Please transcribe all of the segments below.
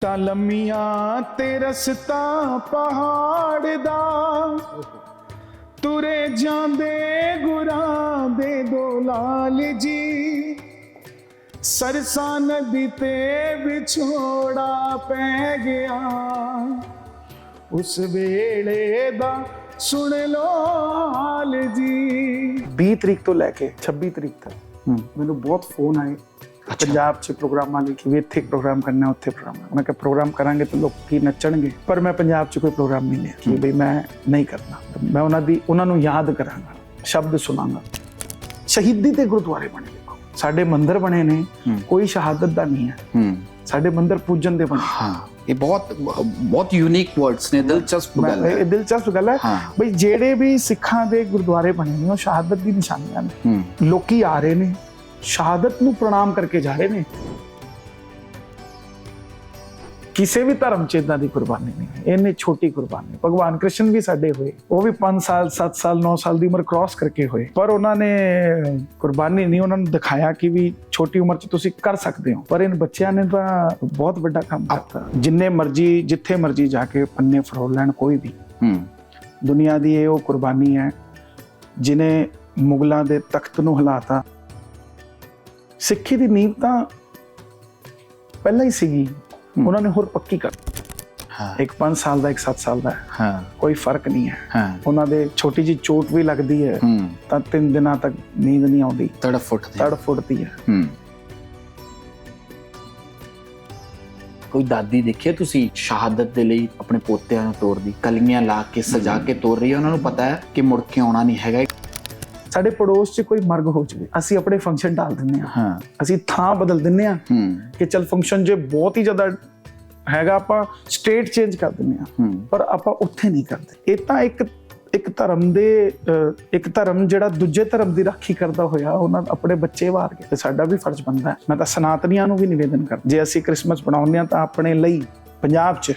ਤਾਂ ਲੰਮੀਆਂ ਤੇ ਰਸਤਾ ਪਹਾੜ ਦਾ। ਤੁਰੇ ਜਾਂਦੇ ਗੁਰਾਂ ਦੇ ਦੋ ਲਾਲ ਜੀ। ਸਰਸਾ ਨਦੀ ਤੇ ਵਿਛੋੜਾ ਪੈ ਗਿਆ। ਉਸ ਵੇਲੇ ਦਾ ਸੁਣ ਲੋ ਹਾਲ ਜੀ। 20 ਤਰੀਕ ਤੋਂ ਲੈ ਕੇ 26 ਤਰੀਕ ਤੱਕ। ਮੈਨੂੰ ਬਹੁਤ ਫੋਨ ਆਏ। ਪੰਜਾਬ 'ਚ ਪ੍ਰੋਗਰਾਮਾਂ ਲਈ ਕਿ ਵੀ ਇੱਥੇ ਪ੍ਰੋਗਰਾਮ ਕਰਨਾ ਉੱਥੇ ਪ੍ਰੋਗਰਾਮ। ਮੈਂ ਕਿਹਾ ਪ੍ਰੋਗਰਾਮ ਕਰਾਂਗੇ ਤਾਂ ਲੋਕੀ ਨੱਚਣਗੇ? ਪਰ ਮੈਂ ਪੰਜਾਬ 'ਚ ਕੋਈ ਪ੍ਰੋਗਰਾਮ ਨਹੀਂ ਲਿਆ ਕਿ ਬਈ ਮੈਂ ਨਹੀਂ ਕਰਨਾ। ਮੈਂ ਉਹਨਾਂ ਦੀ ਉਹਨਾਂ ਨੂੰ ਯਾਦ ਕਰਾਂਗਾ ਸ਼ਬਦ ਸੁਣਾਂਗਾ। ਸ਼ਹੀਦੀ ਤੇ ਗੁਰਦੁਆਰੇ ਬਣੇ ਦੇਖੋ। ਸਾਡੇ ਮੰਦਿਰ ਬਣੇ ਨੇ। ਕੋਈ ਸ਼ਹਾਦਤ ਦਾ ਨਹੀਂ ਹੈ। ਸਾਡੇ ਮੰਦਿਰ ਪੂਜਨ ਦੇ ਬਣੇ। ਹਾਂ ਇਹ ਬਹੁਤ ਬਹੁਤ ਯੂਨੀਕ ਵਰਡਸ ਨੇ ਦਿਲਚਸਪ ਗੱਲ ਹੈ। ਇਹ ਦਿਲਚਸਪ ਗੱਲ ਹੈ। ਬਈ ਜਿਹੜੇ ਵੀ ਸਿੱਖਾਂ ਦੇ ਗੁਰਦੁਆਰੇ ਬਣੇ ਨੇ ਉਹ ਸ਼ਹਾਦਤ ਦੀ ਨਿਸ਼ਾਨੀਆਂ ਨੇ। ਲੋਕੀ ਆ ਰਹੇ ਨੇ। ਸ਼ਹਾਦਤ ਨੂੰ ਪ੍ਰਣਾਮ ਕਰਕੇ ਜਾ ਰਹੇ ਨੇ। ਕਿਸੇ ਵੀ ਧਰਮ ਚ ਇਦਾਂ ਦੀ ਕੁਰਬਾਨੀ ਨਹੀਂ ਹੈ। ਇੰਨੀ ਛੋਟੀ ਕੁਰਬਾਨੀ। ਭਗਵਾਨ ਕ੍ਰਿਸ਼ਨ ਵੀ ਸਾਡੇ ਹੋਏ। ਉਹ ਵੀ 5 ਸਾਲ 7 ਸਾਲ 9 ਸਾਲ ਦੀ ਉਮਰ ਕ੍ਰਾਸ ਕਰਕੇ ਹੋਏ। ਪਰ ਉਹਨਾਂ ਨੇ ਕੁਰਬਾਨੀ ਨਹੀਂ ਉਹਨਾਂ ਨੂੰ ਦਿਖਾਇਆ ਕਿ ਵੀ ਛੋਟੀ ਉਮਰ ਚ ਤੁਸੀਂ ਕਰ ਸਕਦੇ ਹੋ। ਪਰ ਇਨ ਬੱਚਿਆਂ ਨੇ ਤਾਂ ਬਹੁਤ ਵੱਡਾ ਕੰਮ ਕਰਤਾ ਜਿੰਨੇ ਮਰਜ਼ੀ ਜਿੱਥੇ ਮਰਜ਼ੀ ਜਾ ਕੇ ਪੰਨੇ ਫਰੋਲ ਲੈਣ ਕੋਈ ਵੀ। ਹੂੰ। ਦੁਨੀਆ ਦੀ ਇਹ ਉਹ ਕੁਰਬਾਨੀ ਹੈ ਜਿਨੇ ਮੁਗਲਾਂ ਦੇ ਤਖਤ ਨੂੰ ਹਿਲਾਤਾ। ਸਿੱਖੀ ਦੀ ਨੀਂਹ ਤਾਂ ਪਹਿਲਾਂ ਹੀ ਸੀਗੀ। ਉਹਨਾਂ ਨੇ ਹੋਰ ਪੱਕੀ ਕਰ ਹਾਂ। ਇੱਕ 5 ਸਾਲ ਦਾ ਇੱਕ 7 ਸਾਲ ਦਾ। ਹੈ। ਕੋਈ ਫ਼ਰਕ ਨਹੀਂ ਹੈ। ਹਾਂ। ਉਹਨਾਂ ਦੇ ਛੋਟੀ ਜੀ ਚੋਟ ਵੀ ਲੱਗਦੀ ਹੈ ਤਾਂ ਤਿੰਨ ਦਿਨਾਂ ਤੱਕ ਨੀਂਦ ਨਹੀਂ ਆਉਂਦੀ। ਤੜਫ ਉੱਠਦੇ ਤੜ ਫੁੱਟਦੀ ਹੈ। ਹੂੰ। ਕੋਈ ਦਾਦੀ ਦੇਖਿਆ ਤੁਸੀਂ ਸ਼ਹਾਦਤ ਦੇ ਲਈ ਆਪਣੇ ਪੋਤਿਆਂ ਨੂੰ ਤੋਰਦੀ ਕਲੀਆਂ ਲਾ ਕੇ ਸਜਾ ਕੇ ਤੋਰ ਰਹੀ ਹੈ? ਉਹਨਾਂ ਨੂੰ ਪਤਾ ਹੈ ਕਿ ਮੁੜ ਕੇ ਆਉਣਾ ਨਹੀਂ ਹੈਗਾ। ਸਾਡੇ ਪੜੋਸ 'ਚ ਕੋਈ ਮਰਗ ਹੋ ਜਾਵੇ ਅਸੀਂ ਆਪਣੇ ਫੰਕਸ਼ਨ ਟਾਲ ਦਿੰਦੇ ਹਾਂ। ਹਾਂ। ਅਸੀਂ ਥਾਂ ਬਦਲ ਹਾਂ ਹੂੰ। ਕਿ ਚਲ ਫੰਕਸ਼ਨ ਜੇ ਬਹੁਤ ਹੀ ਜ਼ਿਆਦਾ ਹੈਗਾ ਆਪਾਂ ਸਟੇਟ ਚੇਂਜ ਕਰ ਹਾਂ। ਹੂੰ। ਪਰ ਆਪਾਂ ਉੱਥੇ ਨਹੀਂ ਕਰਦੇ। ਇਹ ਤਾਂ ਇੱਕ ਇੱਕ ਧਰਮ ਦੇ ਇੱਕ ਧਰਮ ਜਿਹੜਾ ਦੂਜੇ ਧਰਮ ਦੀ ਰਾਖੀ ਕਰਦਾ ਹੋਇਆ ਉਹਨਾਂ ਆਪਣੇ ਬੱਚੇ ਵਾਰ ਕੇ ਤੇ ਸਾਡਾ ਵੀ ਫਰਜ਼ ਬਣਦਾ ਹੈ। ਮੈਂ ਤਾਂ ਸਨਾਤਨੀਆਂ ਨੂੰ ਵੀ ਨਿਵੇਦਨ ਕਰਦਾ ਜੇ ਅਸੀਂ ਕ੍ਰਿਸਮਸ ਬਣਾਉਂਦੇ ਹਾਂ ਤਾਂ ਆਪਣੇ ਲਈ ਪੰਜਾਬ 'ਚ।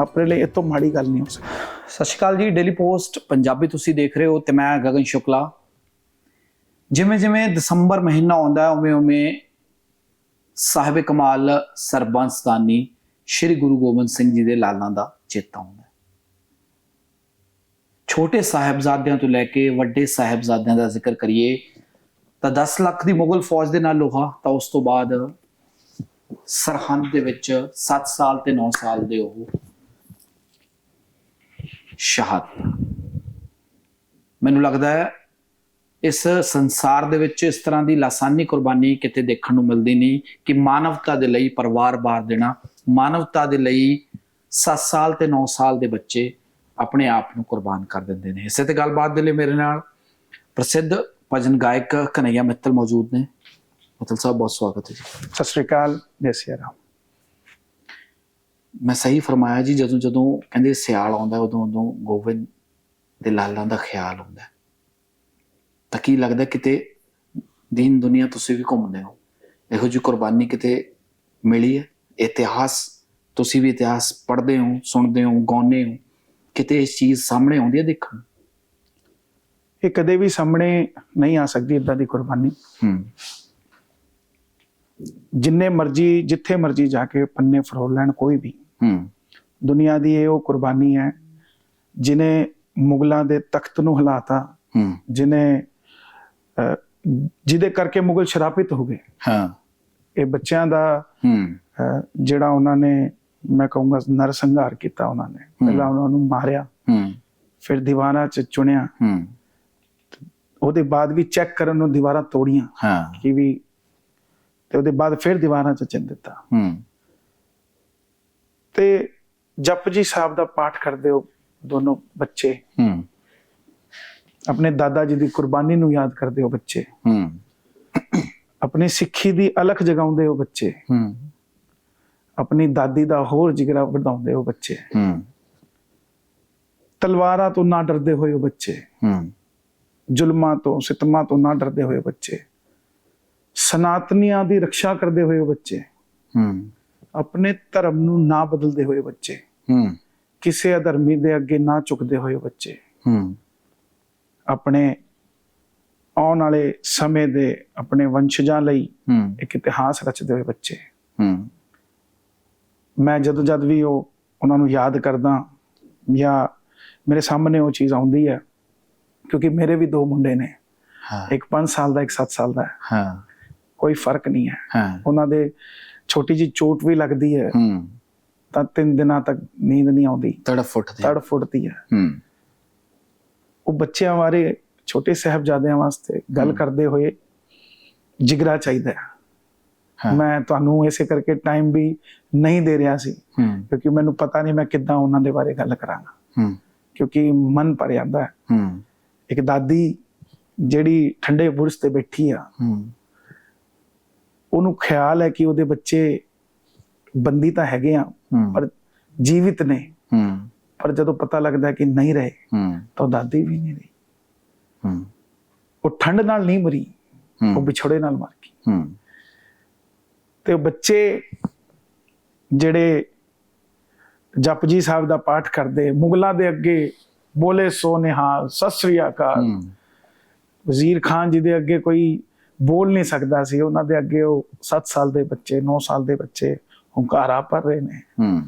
ਆਪਣੇ ਲਈ ਇਹ ਤੋਂ ਮਾੜੀ ਗੱਲ ਨਹੀਂ ਹੋ ਸਕਦੀ। ਸਤਿ ਸ਼੍ਰੀ ਅਕਾਲ ਜੀ ਡੇਲੀ ਪੋਸਟ ਪੰਜਾਬੀ ਤੁਸੀਂ ਦੇਖ ਰਹੇ ਹੋ ਤੇ ਮੈਂ ਗਗਨ ਸ਼ੁਕਲਾ। ਜਿਵੇਂ ਜਿਵੇਂ ਦਸੰਬਰ ਮਹੀਨਾ ਆਉਂਦਾ ਹੈ, ਉਵੇਂ ਉਵੇਂ ਸਾਹਿਬ ਕਮਾਲ ਸਰਬੰਸਦਾਨੀ ਸ੍ਰੀ ਗੁਰੂ ਗੋਬਿੰਦ ਸਿੰਘ ਜੀ ਦੇ ਲਾਲਾਂ ਦਾ ਚੇਤਾ ਆਉਂਦਾ ਛੋਟੇ ਸਾਹਿਬਜ਼ਾਦਿਆਂ ਤੋਂ ਲੈ ਕੇ ਵੱਡੇ ਸਾਹਿਬਜ਼ਾਦਿਆਂ ਦਾ ਜ਼ਿਕਰ ਕਰੀਏ, ਤਾਂ 10 ਲੱਖ ਦੀ ਮੁਗਲ ਫੌਜ ਦੇ ਨਾਲ ਲੋਹਾ, ਤਾਂ ਉਸ ਤੋਂ ਬਾਅਦ ਸਰਹੰਦ ਦੇ ਵਿੱਚ 7 ਸਾਲ ਤੇ 9 ਸਾਲ ਦੇ ਉਹ ਸ਼ਹਾਦਤ। ਮੈਨੂੰ ਲੱਗਦਾ ਹੈ ਇਸ ਸੰਸਾਰ ਦੇ ਵਿੱਚ ਇਸ ਤਰ੍ਹਾਂ ਦੀ ਲਾਸਾਨੀ ਕੁਰਬਾਨੀ ਕਿਤੇ ਦੇਖਣ ਨੂੰ ਮਿਲਦੀ ਨਹੀਂ ਕਿ ਮਾਨਵਤਾ ਦੇ ਲਈ ਪਰਿਵਾਰ ਬਾਰ ਦੇਣਾ ਮਾਨਵਤਾ ਦੇ ਲਈ 7 ਸਾਲ ਤੇ 9 ਸਾਲ ਦੇ ਬੱਚੇ ਆਪਣੇ ਆਪ ਨੂੰ ਕੁਰਬਾਨ ਕਰ ਦਿੰਦੇ ਨੇ। ਇਸੇ ਤੇ ਗੱਲਬਾਤ ਦੇ ਲਈ ਮੇਰੇ ਨਾਲ ਪ੍ਰਸਿੱਧ ਭਜਨ ਗਾਇਕ ਕਨਈਆ ਮਿੱਤਲ ਮੌਜੂਦ ਨੇ। ਮਿੱਤਲ ਸਾਹਿਬ ਬਹੁਤ ਸਵਾਗਤ ਹੈ ਜੀ। ਸਤਿ ਸ਼੍ਰੀ ਅਕਾਲ ਜੈ ਸਿਆ ਰਾਮ। ਮੈਂ ਸਹੀ ਫਰਮਾਇਆ ਜੀ ਜਦੋਂ ਜਦੋਂ ਕਹਿੰਦੇ ਸਿਆਲ ਆਉਂਦਾ ਉਦੋਂ ਉਦੋਂ ਗੋਬਿੰਦ ਦੇ ਲਾਲਾਂ ਦਾ ਖਿਆਲ ਆਉਂਦਾ ਹੈ। ਤਾਂ ਕੀ ਲੱਗਦਾ ਕਿਤੇ ਦੀਨ ਦੁਨੀਆ ਤੁਸੀਂ ਵੀ ਘੁੰਮਦੇ ਹੋ? ਇਹੋ ਜਿਹੀ ਕੁਰਬਾਨੀ ਕਿਤੇ ਮਿਲੀ ਹੈ? ਇਤਿਹਾਸ ਤੁਸੀਂ ਵੀ ਇਤਿਹਾਸ ਪੜ੍ਹਦੇ ਹੋ ਸੁਣਦੇ ਹੋ ਗਾਉਂਦੇ ਹੋ। ਕਿਤੇ ਇਸ ਚੀਜ਼ ਸਾਹਮਣੇ ਆਉਂਦੀ ਹੈ ਦੇਖਣ? ਇਹ ਕਦੇ ਵੀ ਸਾਹਮਣੇ ਨਹੀਂ ਆ ਸਕਦੀ ਇਦਾਂ ਦੀ ਕੁਰਬਾਨੀ। ਹੂੰ। ਜਿੰਨੇ ਮਰਜ਼ੀ ਜਿੱਥੇ ਮਰਜ਼ੀ ਜਾ ਕੇ ਪੰਨੇ ਫਰੋਲ ਲੈਣ ਕੋਈ ਵੀ। ਹੂੰ। ਦੁਨੀਆ ਦੀ ਇਹ ਉਹ ਕੁਰਬਾਨੀ ਹੈ ਜਿਨੇ ਮੁਗਲਾਂ ਦੇ ਤਖਤ ਨੂੰ ਹਿਲਾਤਾ ਹੂੰ। ਜਿਨੇ ਜਿਹਦੇ ਕਰਕੇ ਮੁਗਲ ਸ਼ਰਾਪਿਤ ਹੋ ਗਏ। ਹਾਂ। ਇਹ ਬੱਚਿਆਂ ਦਾ ਹੂੰ। ਜਿਹੜਾ ਉਹਨਾਂ ਨੇ ਮੈਂ ਕਹੂੰਗਾ ਨਰਸੰਹਾਰ ਕੀਤਾ ਉਹਨਾਂ ਨੇ। ਪਹਿਲਾਂ ਉਹਨਾਂ ਨੂੰ ਮਾਰਿਆ। ਹੂੰ। ਫਿਰ ਦੀਵਾਰਾਂ 'ਚ ਚੁਣਿਆ। ਹੂੰ। ਉਹਦੇ ਬਾਅਦ ਵੀ ਚੈੱਕ ਕਰਨ ਨੂੰ ਦੀਵਾਰਾਂ ਤੋੜੀਆਂ ਹਾਂ। ਕਿ ਵੀ ਤੇ ਉਹਦੇ ਬਾਅਦ ਫਿਰ ਦੀਵਾਰਾਂ 'ਚ ਚਿੰਨ ਦਿੱਤਾ। ਹੂੰ। ਤੇ ਜਪਜੀ ਸਾਹਿਬ ਦਾ ਪਾਠ ਕਰਦੇ ਹੋ ਦੋਨੋਂ ਬੱਚੇ। ਹੂੰ। ਆਪਣੇ ਦਾਦਾ ਜੀ ਦੀ ਕੁਰਬਾਨੀ ਨੂੰ ਯਾਦ ਕਰਦੇ ਹੋ ਬੱਚੇ। ਹੂੰ। ਆਪਣੀ ਸਿੱਖੀ ਦੀ ਅਲਖ ਜਗਾਉਂਦੇ ਹੋ ਬੱਚੇ। ਹੂੰ। ਆਪਣੀ ਦਾਦੀ ਦਾ ਹੋਰ ਜਿਗਰਾ ਵਧਾਉਂਦੇ ਹੋ ਬੱਚੇ। ਹੂੰ। ਤਲਵਾਰਾਂ ਤੋਂ ਨਾ ਡਰਦੇ ਹੋਏ ਹੋ ਬੱਚੇ। ਹੂੰ। ਜ਼ੁਲਮਾਂ ਤੋਂ ਸਿਤਮਾਂ ਤੋਂ ਨਾ ਡਰਦੇ ਹੋਏ ਬੱਚੇ। ਸਨਾਤਨੀਆਂ ਦੀ ਰੱਖਿਆ ਕਰਦੇ ਹੋਏ ਬੱਚੇ। ਹੂੰ। ਆਪਣੇ ਧਰਮ ਨੂੰ ਨਾ ਬਦਲਦੇ ਹੋਏ ਬੱਚੇ। ਹੂੰ। ਕਿਸੇ ਅਧਰਮੀ ਦੇ ਅੱਗੇ ਨਾ ਝੁਕਦੇ ਹੋਏ ਬੱਚੇ। ਹੂੰ। ਆਪਣੇ ਆਉਣ ਵਾਲੇ ਸਮੇਂ ਦੇ ਆਪਣੇ ਵੰਸ਼ਜਾਂ ਲਈ ਇੱਕ ਇਤਿਹਾਸ ਰਚਦੇ ਹੋਏ ਬੱਚੇ। ਹੂੰ। ਮੈਂ ਜਦੋਂ ਜਦ ਵੀ ਉਹ ਉਹਨਾਂ ਨੂੰ ਯਾਦ ਕਰਦਾ ਜਾਂ ਮੇਰੇ ਸਾਹਮਣੇ ਉਹ ਚੀਜ਼ ਆਉਂਦੀ ਹੈ ਕਿਉਂਕਿ ਮੇਰੇ ਵੀ ਦੋ ਮੁੰਡੇ ਨੇ। ਹਾਂ। ਇੱਕ 5 ਸਾਲ ਦਾ ਇੱਕ 7 ਸਾਲ ਦਾ। ਹੈ। ਕੋਈ ਫ਼ਰਕ ਨਹੀਂ ਹੈ। ਉਹਨਾਂ ਦੇ ਛੋਟੀ ਜੀ ਚੋਟ ਵੀ ਲੱਗਦੀ ਹੈ ਹੂੰ। ਤਾਂ ਤਿੰਨ ਦਿਨਾਂ ਤੱਕ ਨੀਂਦ ਨਹੀਂ ਆਉਂਦੀ। ਤੜਫ ਉੱਠਦੇ ਤੜ ਫੁੱਟਦੀ ਹੈ। ਹੂੰ। ਉਹ ਬੱਚਿਆਂ ਬਾਰੇ ਛੋਟੇ ਸਾਹਿਬਜ਼ਾਦਿਆਂ ਵਾਸਤੇ ਗੱਲ। ਕਰਦੇ ਹੋਏ ਜਿਗਰਾ ਚਾਹੀਦਾ ਹੈ। ਮੈਂ ਤੁਹਾਨੂੰ ਇਸੇ ਕਰਕੇ ਟਾਈਮ ਵੀ ਨਹੀਂ ਦੇ ਰਿਹਾ ਸੀ ਕਿਉਂਕਿ ਮੈਨੂੰ ਪਤਾ ਨਹੀਂ ਮੈਂ ਕਿੱਦਾਂ ਉਹਨਾਂ ਦੇ ਬਾਰੇ ਗੱਲ ਕਰਾਂਗਾ। ਕਿਉਂਕਿ ਮਨ ਭਰ ਜਾਂਦਾ ਹੈ। ਇੱਕ ਦਾਦੀ ਜਿਹੜੀ ਠੰਡੇ ਬੁਰਸ਼ ਤੇ ਬੈਠੀ ਆ ਉਹਨੂੰ ਖਿਆਲ ਹੈ ਕਿ ਉਹਦੇ ਬੱਚੇ ਬੰਦੀ ਤਾਂ ਹੈਗੇ ਆ ਪਰ ਜੀਵਿਤ ਨੇ। ਪਰ ਜਦੋਂ ਪਤਾ ਲੱਗਦਾ ਕਿ ਨਹੀਂ ਰਹੇ ਹੂੰ। ਤਾਂ ਦਾਦੀ ਵੀ ਨਹੀਂ ਰਹੀ। ਹੂੰ। ਉਹ ਠੰਡ ਨਾਲ ਨਹੀਂ ਮਰੀ ਉਹ ਵਿਛੋੜੇ ਨਾਲ ਮਰ ਗਈ। ਹੂੰ। ਤੇ ਉਹ ਬੱਚੇ ਜਿਹੜੇ ਜਪਜੀ ਸਾਹਿਬ ਦਾ ਪਾਠ ਕਰਦੇ ਮੁਗਲਾਂ ਦੇ ਅੱਗੇ ਬੋਲੇ ਸੋ ਨਿਹਾਲ ਸਤਿ ਸ੍ਰੀ ਅਕਾਲ। ਵਜ਼ੀਰ ਖਾਨ ਜੀ ਦੇ ਅੱਗੇ ਕੋਈ ਬੋਲ ਨਹੀਂ ਸਕਦਾ ਸੀ ਉਹਨਾਂ ਦੇ ਅੱਗੇ ਉਹ 7 ਸਾਲ ਦੇ ਬੱਚੇ 9 ਸਾਲ ਦੇ ਬੱਚੇ ਹੁੰਕਾਰਾ ਭਰ ਰਹੇ ਨੇ। ਹੂੰ।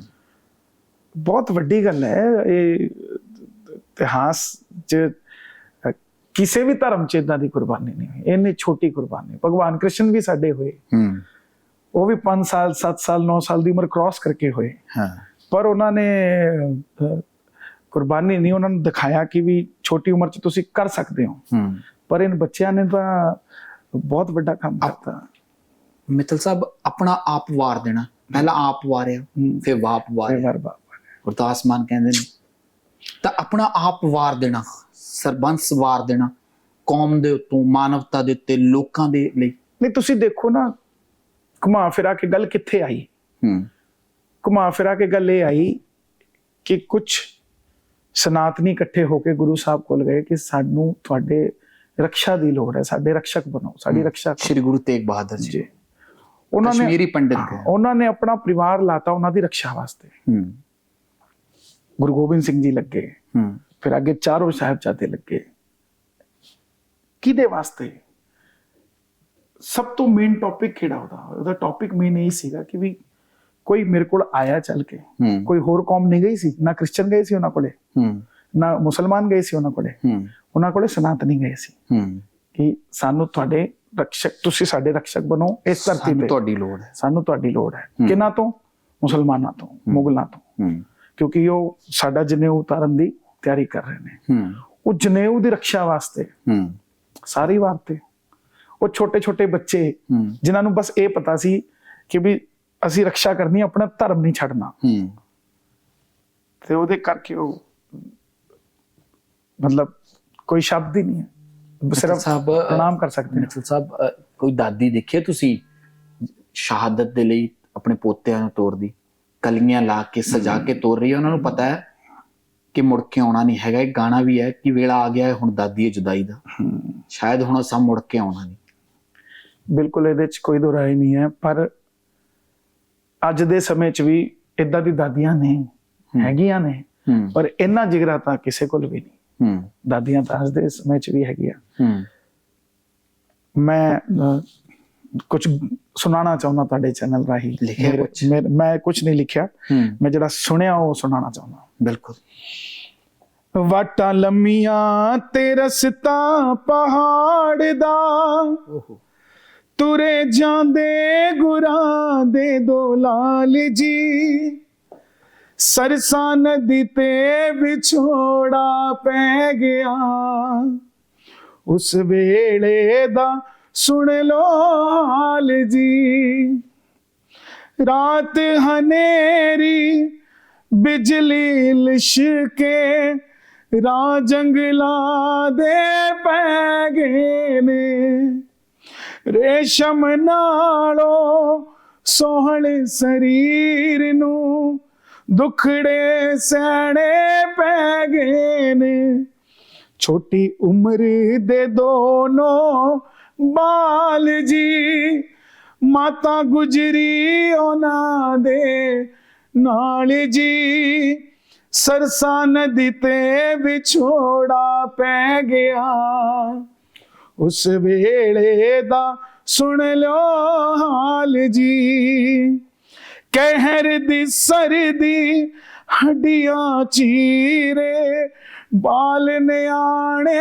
ਬਹੁਤ ਵੱਡੀ ਗੱਲ ਹੈ ਇਹ ਇਤਿਹਾਸ ਚ ਕਿਸੇ ਵੀ ਧਰਮ ਚ ਇਦਾਂ ਦੀ ਕੁਰਬਾਨੀ ਨਹੀਂ ਹੋਈ। ਇੰਨੀ ਛੋਟੀ ਕੁਰਬਾਨੀ। ਭਗਵਾਨ ਕ੍ਰਿਸ਼ਨ ਵੀ ਸਾਡੇ ਹੋਏ। ਹੂੰ। ਉਹ ਵੀ 5 ਸਾਲ 7 ਸਾਲ 9 ਸਾਲ ਦੀ ਉਮਰ ਕ੍ਰਾਸ ਕਰਕੇ ਹੋਏ। ਹਾਂ। ਪਰ ਉਹਨਾਂ ਨੇ ਕੁਰਬਾਨੀ ਨਹੀਂ ਉਹਨਾਂ ਨੂੰ ਦਿਖਾਇਆ ਕਿ ਵੀ ਛੋਟੀ ਉਮਰ ਚ ਤੁਸੀਂ ਕਰ ਸਕਦੇ ਹੋ। ਹੂੰ। ਪਰ ਇਨ ਬੱਚਿਆਂ ਨੇ ਤਾਂ ਬਹੁਤ ਵੱਡਾ ਕੰਮ ਕਰਤਾ ਮਿੱਤਲ ਸਾਹਿਬ ਆਪਣਾ ਆਪ ਵਾਰ ਦੇਣਾ। ਪਹਿਲਾਂ ਆਪ ਵਾਰਿਆ। ਫਿਰ ਵਾਪ ਤੇ ਵਾਰਿਆ। ਵਾਰ ਬਾਪ ਗੁਰਦਾਸ ਮਾਨ ਕਹਿੰਦੇ ਨੇ ਤਾਂ ਆਪਣਾ ਆਪ ਵਾਰ ਦੇਣਾ ਸਰਬੰਸ ਵਾਰ ਦੇਣਾ ਕੌਮ ਦੇ ਉੱਤੋਂ ਮਾਨਵਤਾ ਦੇ ਉੱਤੇ ਲੋਕਾਂ ਦੇ ਲਈ। ਨਹੀਂ ਤੁਸੀਂ ਦੇਖੋ ਨਾ ਘੁਮਾ ਫਿਰਾ ਕੇ ਗੱਲ ਕਿੱਥੇ ਆਈ? ਹੂੰ। ਘੁਮਾ ਫਿਰਾ ਕੇ ਗੱਲ ਇਹ ਆਈ ਕਿ ਕੁਝ ਸਨਾਤਨੀ ਇਕੱਠੇ ਹੋ ਕੇ ਗੁਰੂ ਸਾਹਿਬ ਕੋਲ ਗਏ ਕਿ ਸਾਨੂੰ ਤੁਹਾਡੇ ਰੱਖਿਆ ਦੀ ਲੋੜ ਹੈ ਸਾਡੇ ਰੱਖਿਅਕ ਬਣੋ ਸਾਡੀ। ਰੱਖਿਆ ਸ਼੍ਰੀ ਗੁਰੂ ਤੇਗ ਬਹਾਦਰ ਜੀ। ਉਹਨਾਂ ਨੇ ਕਸ਼ਮੀਰੀ ਪੰਡਿਤ ਉਹਨਾਂ ਨੇ ਆਪਣਾ ਪਰਿਵਾਰ ਲਾਤਾ ਉਹਨਾਂ ਦੀ ਰੱਖਿਆ ਵਾਸਤੇ। ਹੂੰ। ਗੁਰੂ ਗੋਬਿੰਦ ਸਿੰਘ ਜੀ ਲੱਗੇ। ਹੂੰ। ਫਿਰ ਅੱਗੇ ਚਾਰੋਂ ਸਾਹਿਬਜ਼ਾਦੇ ਲੱਗੇ। ਕਿਹਦੇ ਵਾਸਤੇ? ਸਭ ਤੋਂ ਮੇਨ ਟੌਪਿਕ ਕਿਹੜਾ ਉਹਦਾ? ਉਹਦਾ ਟੌਪਿਕ ਮੇਨ ਇਹ ਸੀਗਾ ਕਿ ਵੀ ਕੋਈ ਮੇਰੇ ਕੋਲ ਆਇਆ ਚੱਲ ਕੇ। ਕੋਈ ਹੋਰ ਕੌਮ ਨਹੀਂ ਗਈ ਸੀ ਨਾ ਕ੍ਰਿਸਚੀਅਨ ਗਏ ਸੀ ਉਹਨਾਂ ਕੋਲੇ। ਹੂੰ। ਨਾ ਮੁਸਲਮਾਨ ਗਏ ਸੀ ਉਹਨਾਂ ਕੋਲੇ। ਹੂੰ। ਉਹਨਾਂ ਕੋਲੇ ਸਨਾਤਨੀ ਗਏ ਸੀ। ਹੂੰ। ਕਿ ਸਾਨੂੰ ਤੁਹਾਡੇ ਰਕਸ਼ਕ ਤੁਸੀਂ ਸਾਡੇ ਰਕਸ਼ਕ ਬਣੋ ਇਸ ਧਰਤੀ ਤੇ। ਤੁਹਾਡੀ ਲੋੜ ਹੈ। ਸਾਨੂੰ ਤੁਹਾਡੀ ਲੋੜ ਹੈ। ਕਿਹਨਾਂ ਤੋਂ? ਮੁਸਲਮਾਨਾਂ ਤੋਂ ਮੁਗਲਾਂ ਤੋਂ। ਹੂੰ। ਕਿਉਂਕਿ ਉਹ ਸਾਡਾ ਜਨੇਊ ਉਤਾਰਨ ਦੀ ਤਿਆਰੀ ਕਰ ਰਹੇ ਨੇ। ਹੂੰ। ਉਹ ਜਨੇਊ ਦੀ ਰੱਖਿਆ ਵਾਸਤੇ ਹੂੰ। ਸਾਰੀ ਵਾਰ ਤੇ। ਉਹ ਛੋਟੇ ਛੋਟੇ ਬੱਚੇ ਜਿਨ੍ਹਾਂ ਨੂੰ ਬਸ ਇਹ ਪਤਾ ਸੀ ਕਿ ਵੀ ਅਸੀਂ ਰੱਖਿਆ ਕਰਨੀ ਆਪਣਾ ਧਰਮ ਨਹੀਂ ਛੱਡਣਾ। ਹੂੰ। ਤੇ ਉਹਦੇ ਕਰਕੇ ਉਹ ਮਤਲਬ ਕੋਈ ਸ਼ਬਦ ਹੀ ਨਹੀਂ ਹੈ। ਸਿਰਫ ਸਾਹਿਬ, ਪ੍ਰਣਾਮ ਕਰ ਸਕਦੇ ਮਿੱਤਲ ਸਾਹਿਬ ਕੋਈ ਦਾਦੀ ਦੇਖਿਆ ਤੁਸੀਂ ਸ਼ਹਾਦਤ ਦੇ ਲਈ ਆਪਣੇ ਪੋਤਿਆਂ ਨੂੰ ਤੋਰਦੀ? ਕਲੀਆਂ ਲਾ ਕੇ ਸਜਾ ਕੇ ਤੋਰ ਰਹੀ ਹੈ। ਉਹਨਾਂ ਨੂੰ ਪਤਾ ਹੈ ਕਿ ਮੁੜ ਕੇ ਆਉਣਾ ਨਹੀਂ ਹੈਗਾ। ਇਹ ਗਾਣਾ ਵੀ ਹੈ ਕਿ ਵੇਲਾ ਆ ਗਿਆ ਹੈ ਹੁਣ ਦਾਦੀ ਹੈ ਜੁਦਾਈ ਦਾ। ਸ਼ਾਇਦ ਹੁਣ ਅਸਾਂ ਮੁੜ ਕੇ ਆਉਣਾ ਨਹੀਂ। ਬਿਲਕੁਲ ਇਹਦੇ ਚ ਕੋਈ ਦੁਰਾਈ ਨਹੀਂ ਹੈ। ਪਰ ਅੱਜ ਦੇ ਸਮੇਂ ਚ ਵੀ ਇਦਾਂ ਦੀ ਦਾਦੀਆਂ ਨੇ ਹੈਗੀਆਂ ਨੇ ਪਰ ਇੰਨਾ ਜਿਗਰਾ ਤਾਂ ਕਿਸੇ ਕੋਲ ਵੀ ਨਹੀਂ। ਹੂੰ। ਦਾਦੀਆਂ ਤਾਂ ਅੱਜ ਦੇ ਸਮੇਂ ਚ ਵੀ ਹੈਗੀਆਂ। ਹੂੰ। ਮੈਂ ਕੁਝ ਸੁਣਾਉਣਾ ਚਾਹੁੰਦਾ ਤੁਹਾਡੇ ਚੈਨਲ ਰਾਹੀਂ। ਲਿਖਿਆ ਮੈਂ ਕੁਝ ਨਹੀਂ ਲਿਖਿਆ। ਮੈਂ ਜਿਹੜਾ ਸੁਣਿਆ ਉਹ ਸੁਣਾਉਣਾ ਚਾਹੁੰਦਾ। ਬਿਲਕੁਲ। ਵਾਟਾਂ ਲੰਮੀਆਂ ਤੇ ਰਸਤਾ ਪਹਾੜ ਦਾ। ਤੁਰੇ ਜਾਂਦੇ ਗੁਰਾਂ ਦੇ ਦੋ ਲਾਲ ਜੀ। ਸਰਸਾ ਨਦੀ ਤੇ ਵਿਛੋੜਾ ਪੈ ਗਿਆ। ਉਸ ਵੇਲੇ ਦਾ ਸੁਣ ਲੋ ਹਾਲ ਜੀ। ਰਾਤ ਹਨੇਰੀ, ਬਿਜਲੀ ਲਿਸ਼ਕੇ ਰਾ ਜੰਗਲਾਂ ਦੇ ਪੈ ਗਏ ਨੇ। ਰੇਸ਼ਮ ਨਾਲੋਂ ਸੋਹਣ ਸਰੀਰ ਨੂੰ ਦੁਖੜੇ ਸਹਿਣੇ ਪੈ ਗਏ ਨੇ। ਛੋਟੀ ਉਮਰ ਦੇ ਦੋਨੋਂ ਬਾਲ ਜੀ, ਮਾਤਾ ਗੁਜਰੀ ਉਹਨਾਂ ਦੇ ਨਾਲ ਜੀ। ਸਰਸਾ ਨਦੀ ਤੇ ਵਿਛੋੜਾ ਪੈ ਗਿਆ। ਉਸ ਵੇਲੇ ਦਾ ਸੁਣ ਲੋ ਹਾਲ ਜੀ। ਕਹਿਰ ਦੀ ਸਰਦੀ ਹੱਡੀਆਂ ਚੀਰੇ, ਬਾਲ ਨਿਆਣੇ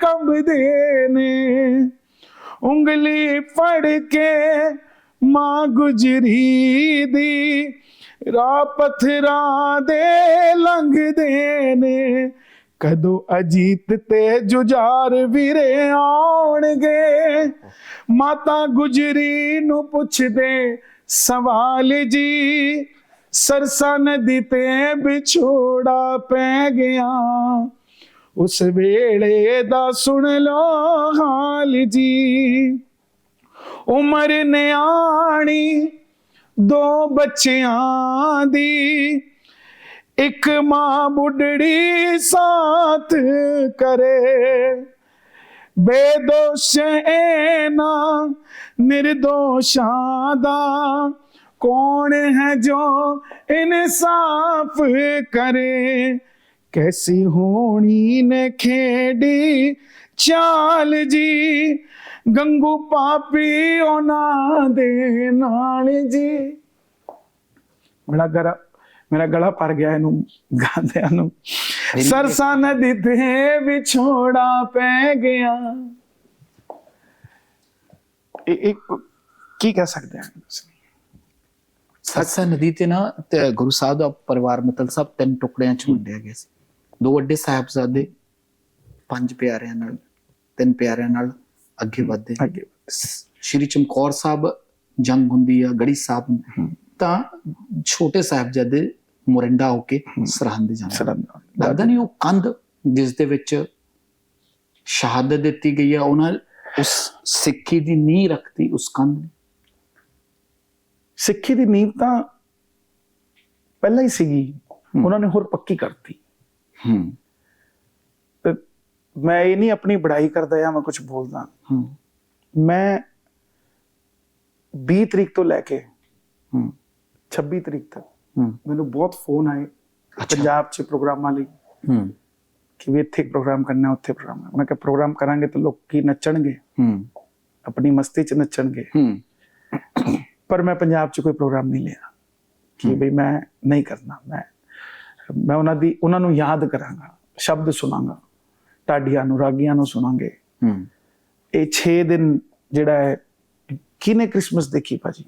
ਕੰਬਦੇ ਨੇ। ਉਂਗਲੀ ਫੜ ਕੇ ਮਾਂ ਗੁਜਰੀ ਦੀ। ਰਾਹ ਪਥਰਾ ਦੇ ਲੰਘਦੇ ਨੇ। ਕਦੋਂ ਅਜੀਤ ਤੇ ਜੁਝਾਰ ਵੀਰੇ ਆਉਣਗੇ? ਮਾਤਾ ਗੁਜਰੀ ਨੂੰ ਪੁੱਛਦੇ, ਸਵਾਲ ਜੀ, ਸਰਸਾ ਨਦੀ ਤੇ ਵਿਛੋੜਾ ਪੈ ਗਿਆ। ਉਸ ਵੇਲੇ ਦਾ ਸੁਣ ਲੋ ਹਾਲ ਜੀ। ਉਮਰ ਨਿਆਣੀ, ਦੋ ਬੱਚਿਆਂ ਦੀ। ਇੱਕ ਮਾਂ ਬੁੱਢੜੀ ਸਾਥ ਕਰੇ। ਬੇਦੋਸ਼ ਨਾ ਨਿਰਦੋਸ਼ਾਂ ਦਾ। ਕੌਣ ਹੈ ਜੋ ਇਨਸਾਫ ਕਰੇ? ਕੈਸੀ ਹੋਣੀ ਨੇ ਖੇਡੀ ਚਾਲ ਜੀ? ਗੰਗੂ ਪਾਪੀ ਉਹਨਾਂ ਦੇ ਨਾਲ ਜੀ। ਮੇਰਾ ਗਲਾ ਮੇਰਾ ਗਲਾ ਭਰ ਗਿਆ ਇਹਨੂੰ ਗਾਉਂਦਿਆਂ ਨੂੰ। ਸਰਸਾ ਨਦੀ ਤੇ ਵਿਛੋੜਾ ਪੈ ਗਿਆ। ਇੱਕ ਕੀ ਕਹਿ ਸਕਦੇ ਹਾਂ ਤੁਸੀਂ ਸਤਸਾ ਨਦੀ ਤੇ ਨਾ ਗੁਰੂ ਸਾਹਿਬ ਦਾ ਪਰਿਵਾਰ ਮਤਲਬ ਸਭ ਤਿੰਨ ਟੁਕੜਿਆਂ ਚ ਵੰਡਿਆ ਗਿਆ ਸੀ। ਦੋ ਵੱਡੇ ਸਾਹਿਬਜ਼ਾਦੇ ਪੰਜ ਪਿਆਰਿਆਂ ਨਾਲ ਤਿੰਨ ਪਿਆਰਿਆਂ ਨਾਲ ਅੱਗੇ ਵਧਦੇ ਅੱਗੇ ਸ਼੍ਰੀ ਚਮਕੌਰ ਸਾਹਿਬ ਜੰਗ ਹੁੰਦੀ ਆ ਗੜੀ ਸਾਹਿਬ ਤਾਂ ਛੋਟੇ ਸਾਹਿਬਜ਼ਾਦੇ ਮੁਰਿੰਡਾ ਹੋ ਕੇ ਸਰਹੰਦ ਜਾਂਦੇ ਲੱਗਦਾ ਨਹੀਂ ਉਹ ਕੰਧ ਜਿਸ ਦੇ ਵਿੱਚ ਸ਼ਹਾਦਤ ਦਿੱਤੀ ਗਈ ਆ ਉਹਨਾਂ ਉਸ ਸਿੱਖੀ ਦੀ ਨੀਂਹ ਰੱਖਤੀ ਉਸ ਕੰਧ ਨੇ। ਸਿੱਖੀ ਦੀ ਨੀਂਹ ਤਾਂ ਪਹਿਲਾਂ ਹੀ ਸੀਗੀ। ਉਹਨਾਂ ਨੇ ਹੋਰ ਪੱਕੀ ਕਰਤੀ। ਤੇ ਮੈਂ ਇਹ ਨਹੀਂ ਆਪਣੀ ਬੜਾਈ ਕਰਦਾ ਜਾਂ ਮੈਂ ਕੁਝ ਬੋਲਦਾ ਹੂੰ ਮੈਂ 20 ਤਰੀਕ ਤੋਂ ਲੈ ਕੇ ਹੂੰ 26 ਤਰੀਕ ਤੱਕ ਹੂੰ ਮੈਨੂੰ ਬਹੁਤ ਫੋਨ ਆਏ ਪੰਜਾਬ 'ਚ ਪ੍ਰੋਗਰਾਮਾਂ ਲਈ ਹੂੰ ਕਿ ਵੀ ਇੱਥੇ ਪ੍ਰੋਗਰਾਮ ਕਰਨਾ ਉੱਥੇ ਪ੍ਰੋਗਰਾਮ ਕਰਨਾ। ਮੈਂ ਕਿਹਾ ਪ੍ਰੋਗਰਾਮ ਕਰਾਂਗੇ ਤਾਂ ਲੋਕੀ ਨੱਚਣਗੇ ਹੂੰ ਆਪਣੀ ਮਸਤੀ 'ਚ ਨੱਚਣਗੇ ਹੂੰ ਪਰ ਮੈਂ ਪੰਜਾਬ 'ਚ ਕੋਈ ਪ੍ਰੋਗਰਾਮ ਨਹੀਂ ਲਿਆ ਕਿ ਵੀ ਮੈਂ ਨਹੀਂ ਕਰਨਾ ਮੈਂ ਮੈਂ ਉਹਨਾਂ ਦੀ ਉਹਨਾਂ ਨੂੰ ਯਾਦ ਕਰਾਂਗਾ ਸ਼ਬਦ ਸੁਣਾਂਗਾ ਢਾਡੀਆਂ ਨੂੰ ਰਾਗੀਆਂ ਨੂੰ ਸੁਣਾਂਗੇ। ਹੂੰ। ਇਹ 6 ਦਿਨ ਜਿਹੜਾ ਹੈ ਕਿਨੇ ਕ੍ਰਿਸਮਸ ਦੇਖੀ ਭਾਜੀ?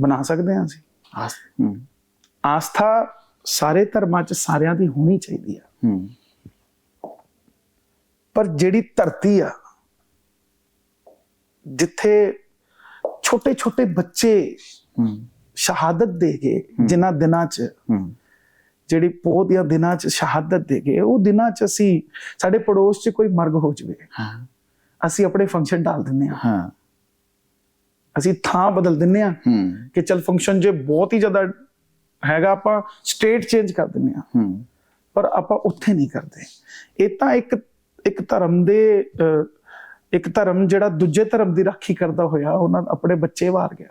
ਬਣਾ ਸਕਦੇ ਹਾਂ ਅਸੀਂ? ਆਸ ਹੂੰ। ਆਸਥਾ ਸਾਰੇ ਧਰਮਾਂ 'ਚ ਸਾਰਿਆਂ ਦੀ ਹੋਣੀ ਚਾਹੀਦੀ ਆ। ਹੂੰ। ਪਰ ਜਿਹੜੀ ਧਰਤੀ ਆ ਜਿੱਥੇ ਛੋਟੇ ਛੋਟੇ ਬੱਚੇ ਹੂੰ। ਸ਼ਹਾਦਤ ਦੇ ਗਏ ਜਿਨ੍ਹਾਂ ਦਿਨਾਂ 'ਚ ਹੂੰ। ਜਿਹੜੀ ਪੋਹ ਦੀਆਂ ਦਿਨਾਂ 'ਚ ਸ਼ਹਾਦਤ ਦੇ ਗਏ ਉਹ ਦਿਨਾਂ 'ਚ ਅਸੀਂ ਸਾਡੇ ਪੜੋਸ 'ਚ ਕੋਈ ਮਰਗ ਹੋ ਜਵੇ। ਹਾਂ। ਅਸੀਂ ਆਪਣੇ ਫੰਕਸ਼ਨ ਡਾਲ ਦਿੰਨੇ ਆ ਹਾਂ। ਅਸੀਂ ਥਾਂ ਬਦਲ ਦਿੰਨੇ ਆ ਹੂੰ। ਕਿ ਚਲ ਫੰਕਸ਼ਨ ਜੇ ਬਹੁਤ ਹੀ ਜ਼ਿਆਦਾ ਹੈਗਾ ਆਪਾਂ ਸਟੇਟ ਚੇਂਜ ਕਰ ਦਿੰਨੇ ਆ ਹੂੰ। ਪਰ ਆਪਾਂ ਉੱਥੇ ਨਹੀਂ ਕਰਦੇ। ਇਹ ਤਾਂ ਇੱਕ ਇੱਕ ਧਰਮ ਦੇ ਇੱਕ ਧਰਮ ਜਿਹੜਾ ਦੂਜੇ ਧਰਮ ਦੀ ਰਾਖੀ ਕਰਦਾ ਹੋਇਆ ਉਹਨਾਂ ਆਪਣੇ ਬੱਚੇ ਵਾਰ ਗਿਆ।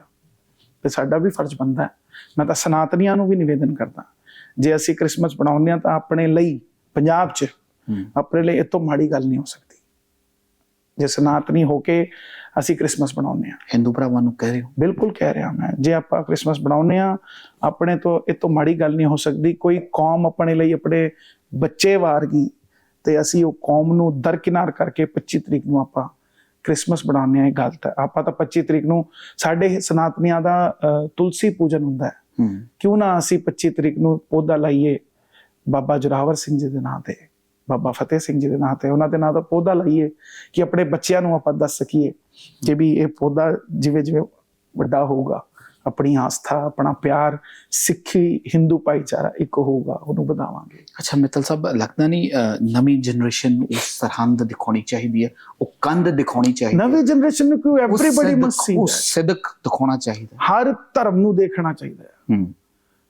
ਤੇ ਸਾਡਾ ਵੀ ਫਰਜ਼ ਬਣਦਾ ਹੈ। ਮੈਂ ਤਾਂ ਸਨਾਤਨੀਆਂ ਨੂੰ ਵੀ ਨਿਵੇਦਨ ਕਰਦਾ। ਜੇ ਅਸੀਂ ਕ੍ਰਿਸਮਸ ਬਣਾਉਂਦੇ ਆ ਤਾਂ ਆਪਣੇ ਲਈ ਪੰਜਾਬ 'ਚ ਆਪਣੇ ਲਈ ਇਹ ਤੋਂ ਮਾੜੀ ਗੱਲ ਨਹੀਂ ਹੋ ਸਕਦੀ। ਜੇ ਸਨਾਤਨੀ ਹੋ ਕੇ ਅਸੀਂ ਕ੍ਰਿਸਮਸ ਬਣਾਉਂਦੇ ਆ ਹਿੰਦੂ ਭਰਾਵਾਂ ਨੂੰ ਕਹਿ ਰਹੇ ਹੋ? ਬਿਲਕੁਲ ਕਹਿ ਰਿਹਾ ਮੈਂ। ਜੇ ਆਪਾਂ ਕ੍ਰਿਸਮਸ ਬਣਾਉਂਦੇ ਆ ਆਪਣੇ ਤੋਂ ਇਹ ਤੋਂ ਮਾੜੀ ਗੱਲ ਨਹੀਂ ਹੋ ਸਕਦੀ। ਕੋਈ ਕੌਮ ਆਪਣੇ ਲਈ ਆਪਣੇ ਬੱਚੇ ਵਾਰ ਗਈ ਤੇ ਅਸੀਂ ਉਹ ਕੌਮ ਨੂੰ ਦਰਕਿਨਾਰ ਕਰਕੇ 25 ਤਰੀਕ ਨੂੰ ਆਪਾਂ ਕ੍ਰਿਸਮਸ ਬਣਾਉਂਦੇ ਆ ਇਹ ਗਲਤ ਹੈ ਆਪਾਂ ਤਾਂ 25 ਤਰੀਕ ਨੂੰ ਸਾਡੇ ਸਨਾਤਨੀਆਂ ਦਾ ਤੁਲਸੀ ਪੂਜਨ ਹੁੰਦਾ ਹੂੰ। ਕਿਉਂ ਨਾ ਅਸੀਂ 25 ਤਰੀਕ ਨੂੰ ਪੌਦਾ ਲਾਈਏ? ਬਾਬਾ ਜੋਰਾਵਰ ਸਿੰਘ ਜੀ ਦੇ ਨਾਂ ਤੇ ਬਾਬਾ ਫਤਿਹ ਸਿੰਘ ਜੀ ਦੇ ਨਾਂ ਤੇ ਉਹਨਾਂ ਦੇ ਨਾਂ ਦਾ ਪੌਦਾ ਲਾਈਏ ਕਿ ਆਪਣੇ ਬੱਚਿਆਂ ਨੂੰ ਆਪਾਂ ਦੱਸ ਸਕੀਏ ਕਿ ਵੀ ਇਹ ਪੌਦਾ ਜਿਵੇਂ ਜਿਵੇਂ ਵੱਡਾ ਹੋਊਗਾ ਆਪਣੀ ਆਸਥਾ ਆਪਣਾ ਪਿਆਰ ਸਿੱਖੀ ਹਿੰਦੂ ਭਾਈਚਾਰਾ ਇੱਕ ਹੋਊਗਾ ਉਹਨੂੰ ਵਧਾਵਾਂਗੇ। ਅੱਛਾ ਮਿੱਤਲ ਸਾਹਿਬ ਲੱਗਦਾ ਨਹੀਂ ਨਵੀਂ ਜਨਰੇਸ਼ਨ ਉਸ ਸਰਹੰਦ ਦਿਖਾਉਣੀ ਚਾਹੀਦੀ ਹੈ ਉਹ ਕੰਧ ਦਿਖਾਉਣੀ ਚਾਹੀਦੀ ਹੈ। ਨਵੀਂ ਜਨਰੇਸ਼ਨ ਨੂੰ ਕਿਉਂ? ਐਵਰੀਬਾਡੀ ਸਿਦਕ- ਮਸਟ ਸੀ ਉਹ ਸਿਦਕ ਦਿਖਾਉਣਾ ਚਾਹੀਦਾ ਹਰ ਧਰਮ ਨੂੰ ਦੇਖਣਾ ਚਾਹੀਦਾ